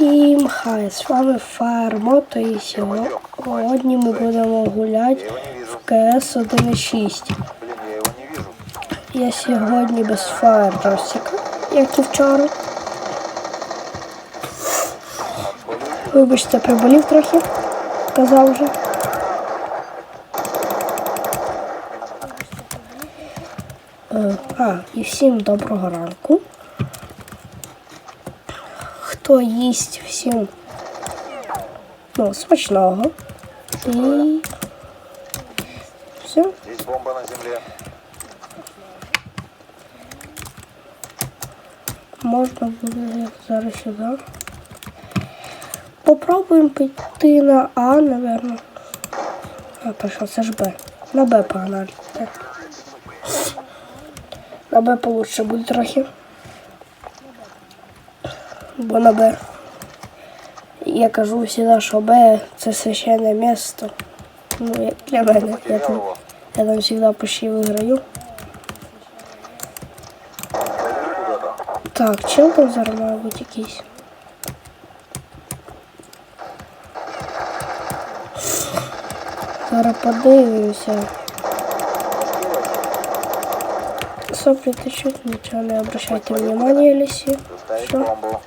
Всім хай, з вами Фармото і сьогодні ми будемо гуляти в КС 1.6. Я сьогодні без фаєросика, як і вчора. Вибачте, приболів трохи, казав вже. Е, А, і всім доброго ранку. Їсть всім ну, смачного. І все. Здесь бомба на земле. Можна буде зараз сюди. Попробуємо піти на А, напевно. А, прийшов, це ж Б. На Б погнали. На Б получше буде трохи. Бо на Б. Я кажу завжди, що Б це священне місто. Ну, для мене. Я там, я там завжди почти виграю. Так, чел там зараз має бути якийсь. Зараз подивимося. Соплі течуть, нічого не обращайте внимания, Лісі. Доставить Що? бомбу.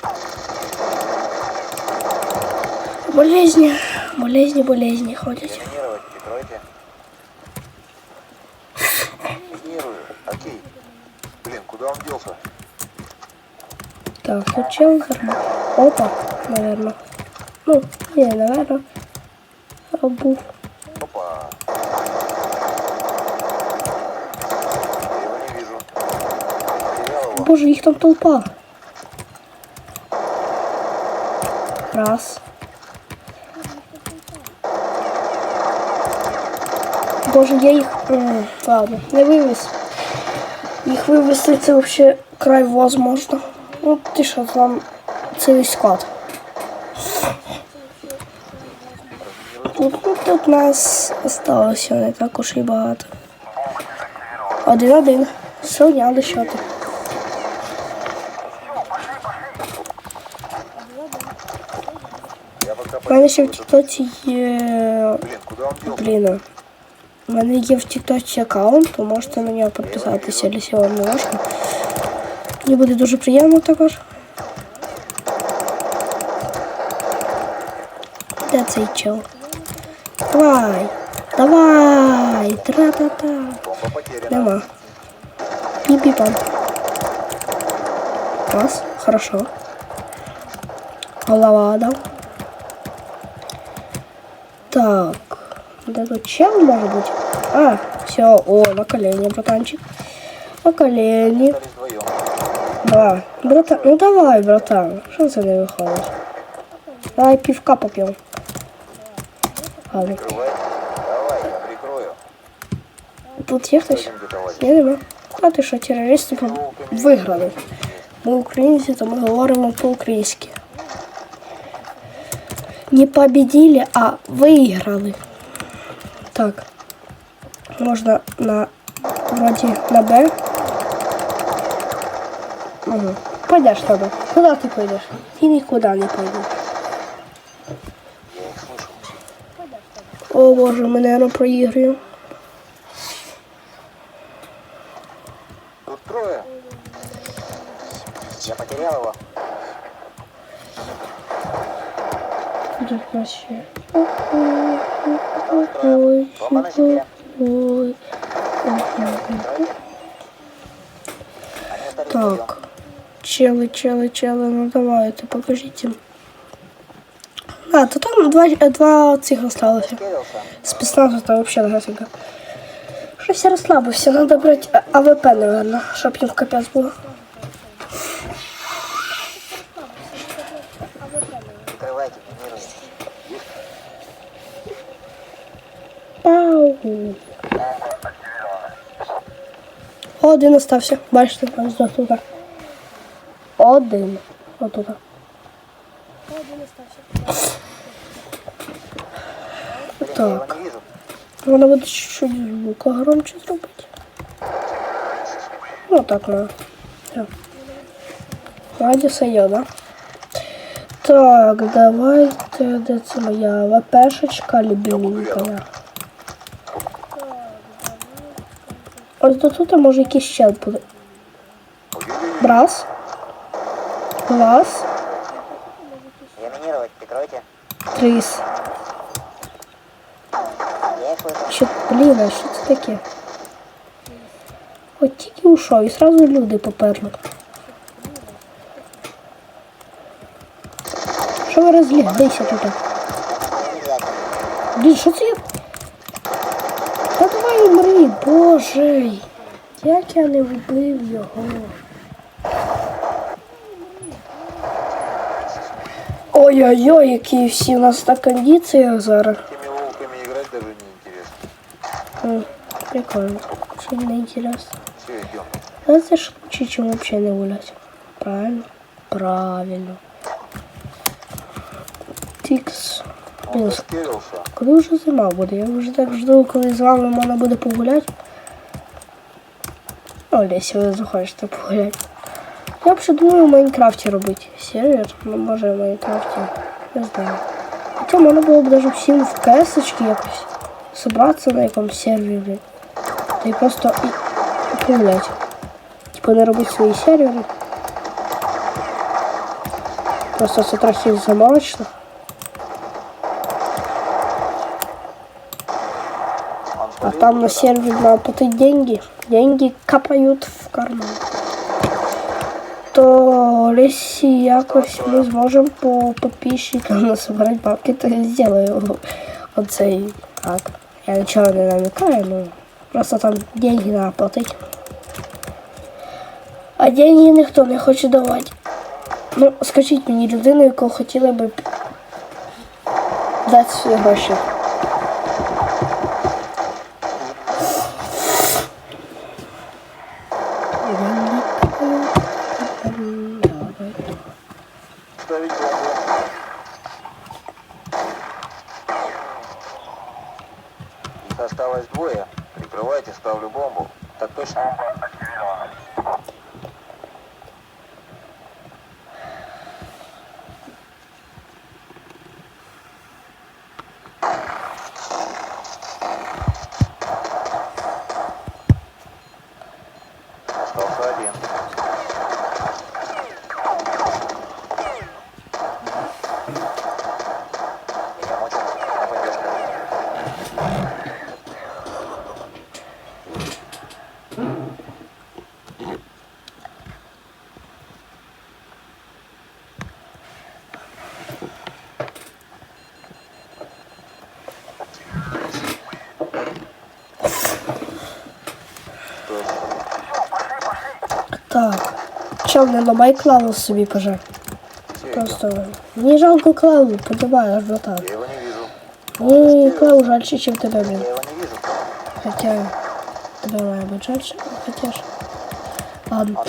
Болезні, болезні, болезні ходять. Заминировать. Прикройте. Минирую. Окей. Блин, куда он делся? Так, тут чел зараз. Опа, наверно. Ну, не, наверно. А, Був. Опа. Я его не вижу. Потерял его. Боже, їх там толпа. Раз. Боже, я їх. М, Ладно, не вивез. Їх вивезти це взагалі край возможно. Ну, ти що, там цілий склад. Ну, тут нас осталося не так уж і багато. Один-один. Счети. Я пока У мене ще в. Тіктоці є. Блін. У мене є в Тіктоці аккаунт, то можете на нього підписатися, не важко. Мені буде дуже приємно також. Де цей чел? Давай! Давай! Тра-та-та! Нема. Пі-пі-пам. Раз, хорошо. Голова дал. Так. Да тут чел может быть? А, все, о, на колени, братанчик. На колени. Остались вдвоем. Два. Братан, ну давай, братан. Що це не виходить? Давай пивка поп'ємо. Ладно. Прикрывай. Давай, я прикрою. Тут є хтось? Будем битовать. Ні, нема. А ти що, терористи по- виграли. Ми українці, то ми говоримо по-українськи. Не победили, а виграли. Так. Можна на вроді на Б. Угу. Пойдеш на Б. Куди ти пойдеш? Ти нікуди не пойдеш. Я их. О боже, ми, наверное, проіграємо. Тут трое. Я потерял его. Тут у нас ще. Осталось трое. Бомба на земле. Ой. Прикройте. Они остались вдвоем. Так. Челы, челы, челы, ну давайте, покажите. А, то там два, два цих осталося. Скерился. Спецназу там вообще нафіга. Щось я розслабився, надо брати А- АВП, наверное, щоб їм капець було. Прикрывайте, Один остався. Бачите, ось тут. Один. Отут. Блин, я Так. Надо буде чуть-чуть звука громче зробити. Ну так, на. Все. Радіуса є, да? Так, давайте, де це моя ВПшечка любименькая. Ось до тут може якийсь щел буде. Раз. Раз. Трис. Що, блін, а що це таке? От тільки ушов і сразу люди поперли. Що ви розглядайся тут? Блін, що це? я- боже. Як я не вбив його. Ой-ой-ой, які всі у нас на кондиціях зараз. Такими волками играть даже не интересно. М, Прикольно. Что не интересно. Це ж чем вообще не гулять. Правильно? Правильно. Тікс. Он Блін, растерялся. коли вже зима буде? Я вже так жду, коли з вами можна буде погуляти. Ну, якщо ви захочете погуляти. Я б ще думаю в Майнкрафті робити сервер. Ну, може в Майнкрафті. Не знаю. Хоча можна було б даже всім в кесочки якось собратися на якомусь сервері. Та й просто і, і погуляти. Типу не робити свої сервери. Просто це трохи заморочно. Там на сервере надо платить деньги. Деньги капают в карман. То если якось ми зможемо по підписчикам насобирати бабки, то я зроблю оцей так. Я нічого не намікаю, ну просто там деньги треба платити. А деньги ніхто не хоче давати. Ну, скажіть мені людину, яку хотіли би дати свої гроші. puxar a bomba. Чел, не ламай клаву собі, пожалуй. Просто мені жалко клаву, подавай аж вижу. Мені клаву жальче, чим тебе, блін. Я его не вижу. Хоча тебе має бути жальче, хоча ж. Ладно.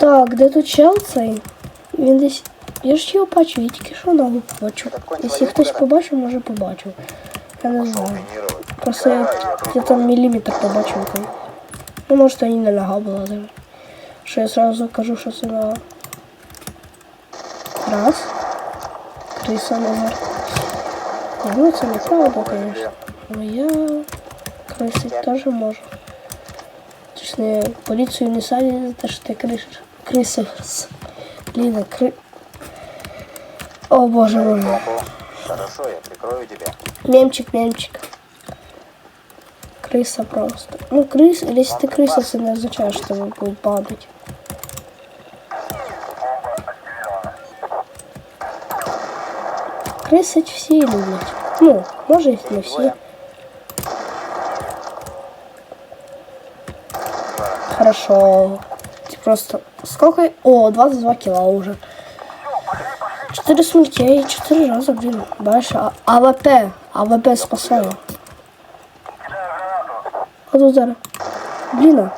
Так, де тут чел цей? Він десь. Я ж його бачу, я тільки що ногу побачив. Якщо хтось побачив, може побачив. Я не знаю. Просто я, я там міліметр побачив. Ну, може, то і не нога була даже. Що я сразу кажу, що це нога. Раз. Криса номер. Ні, Ну, це не правда, звісно. Але я крисить теж можу. Точніше, поліцію не садять за те, що ти криш. Крисис. Ліна, кри... О, боже мой. Бомбу. Хорошо, я прикрою тебя. Мемчик, мемчик. Крыса просто. Ну, крыс, если ты крыса, это не означает, что его будет падать. Крысать все любят. Ну, может, не все. Хорошо. Ты Просто... Сколько? О, 22 кило уже. 4 смертей, 4 раза, блин. Дальше. А, АВП. АВП спасаю. А тут зараз. Блін, а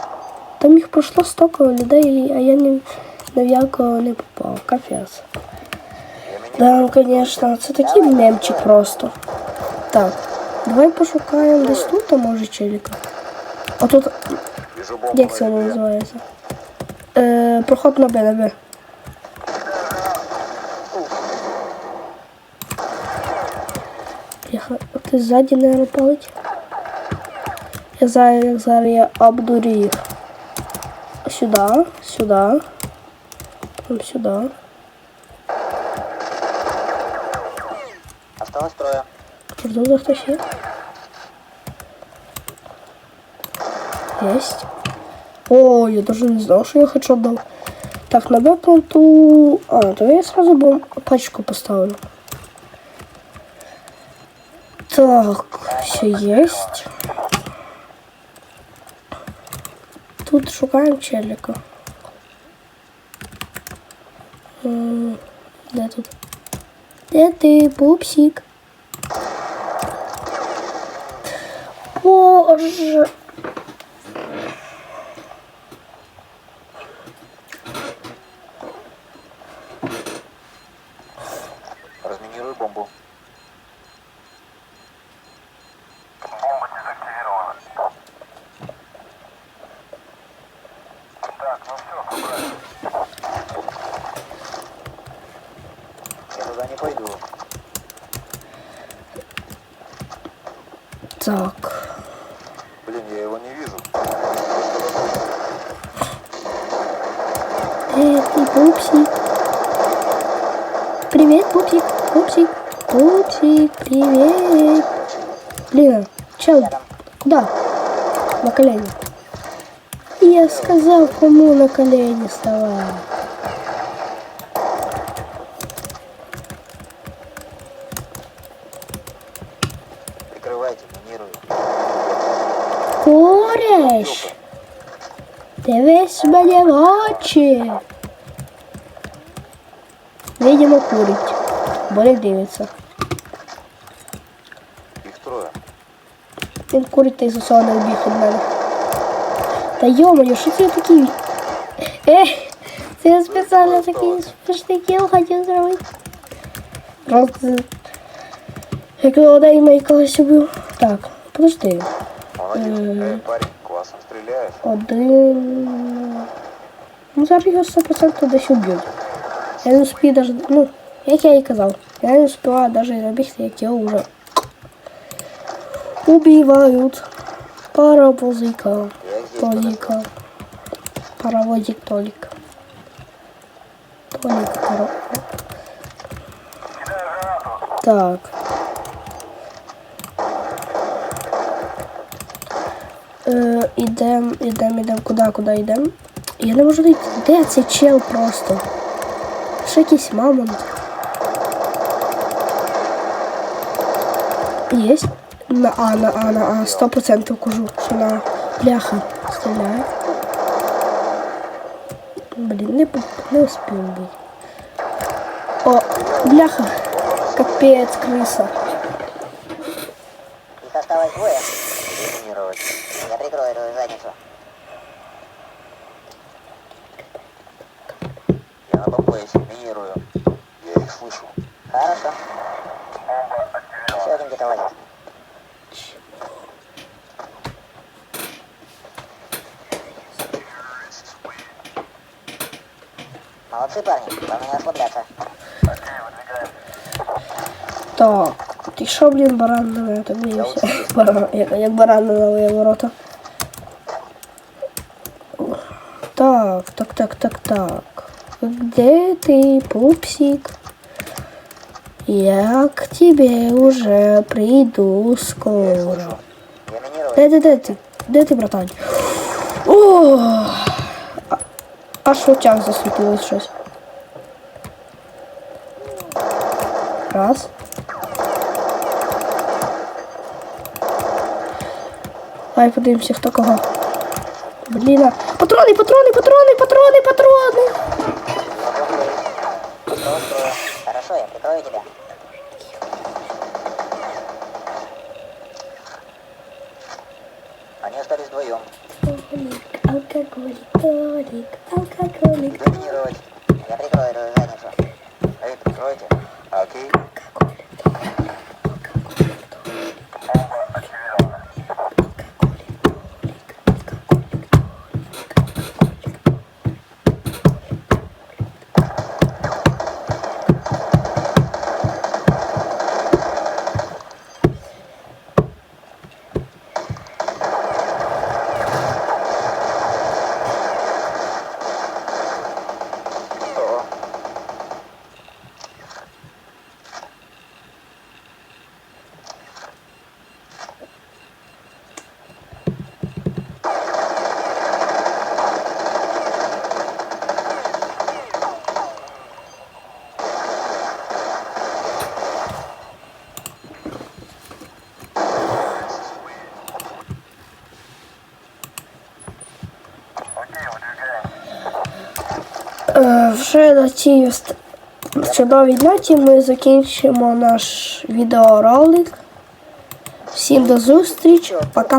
там їх пройшло столько людей, а я не, ні в якого не попав. Капець. Да, ну, конечно, це такі мемчик просто. Так, давай пошукаємо десь тут, а може челіка. А тут... Як це воно називається? Е, проход на Б, на Б. Ти ззаді, наверное, палить. Я зараз, як зараз я обдурю їх. Сюда, сюда, сюда. Осталось трое. Жду за хтось є. Есть. О, я даже не знал, что я хочу дал. Так, на бэкпланту... А, то я сразу бом... пачку поставлю. Так, все есть. Тут шукаем челика. Де тут? Де ти, пупсик? Боже. Вижу. Эй, пупсик. Привет, пупсик. Пупсик. Пупсик, привет. Блин, чел, куда? На колени. Я сказал, кому на колени вставай. Кореш. Дивись мені в очі. Видимо, курить. Бо не дивиться. Их трое. Він курить та й засоване убіг від мене. Та йомою, що це такий? Ех, це я спеціально такий смішний кіл хотів зробити. Просто як молодий мій колись убив. Так, подожди. Молодец. М. Эй, парень, классно стреляешь. Один. Ну, зараз його 100% десь уб'ють. Я не успію даже, ну, як я і казав, я не успіваю даже забігти, як його вже убивають. Паровозика. Я здесь Толика. Паровозик Толик. Толик паро. Так. Е, ідем, ідем, ідем. Куди, куди йдем? Я не можу дійти. Де цей чел просто? Ще якийсь мамонт. Єсть? На А, на А, на А. Сто процентів кажу, що на бляха стріляє. Блін, не, не успів бути. О, бляха. Капець, криса. Их осталось. Я прикрою твою задницу. Я на бомбейсе, минирую. Я их слышу. Хорошо. Еще один где-то лазит. Молодцы, парни. Главное не расслабляться. Так, ти що, блін, баран на мене так дивився? Баран, як, як баран на ворота. Так, так, так, так, так. Где ты, пупсик? Я к тебе уже приду скоро. Де, де, де ти? Де ти, братан? О! Аж в очах засвітилось щось. Раз. Давай подивимося, хто кого. Блін. а- Патрони, патрони, патрони, патрони, патрони. Хорошо, я прикрою тебя. Они остались вдвоем. Алкоголик, алкоголик, алкоголик. Доминировать. Я прикрою задницу. Эй, прикройте. Окей. Вже на цій чудовій ноті ми закінчимо наш відеоролик. Всім до зустрічі. Пока.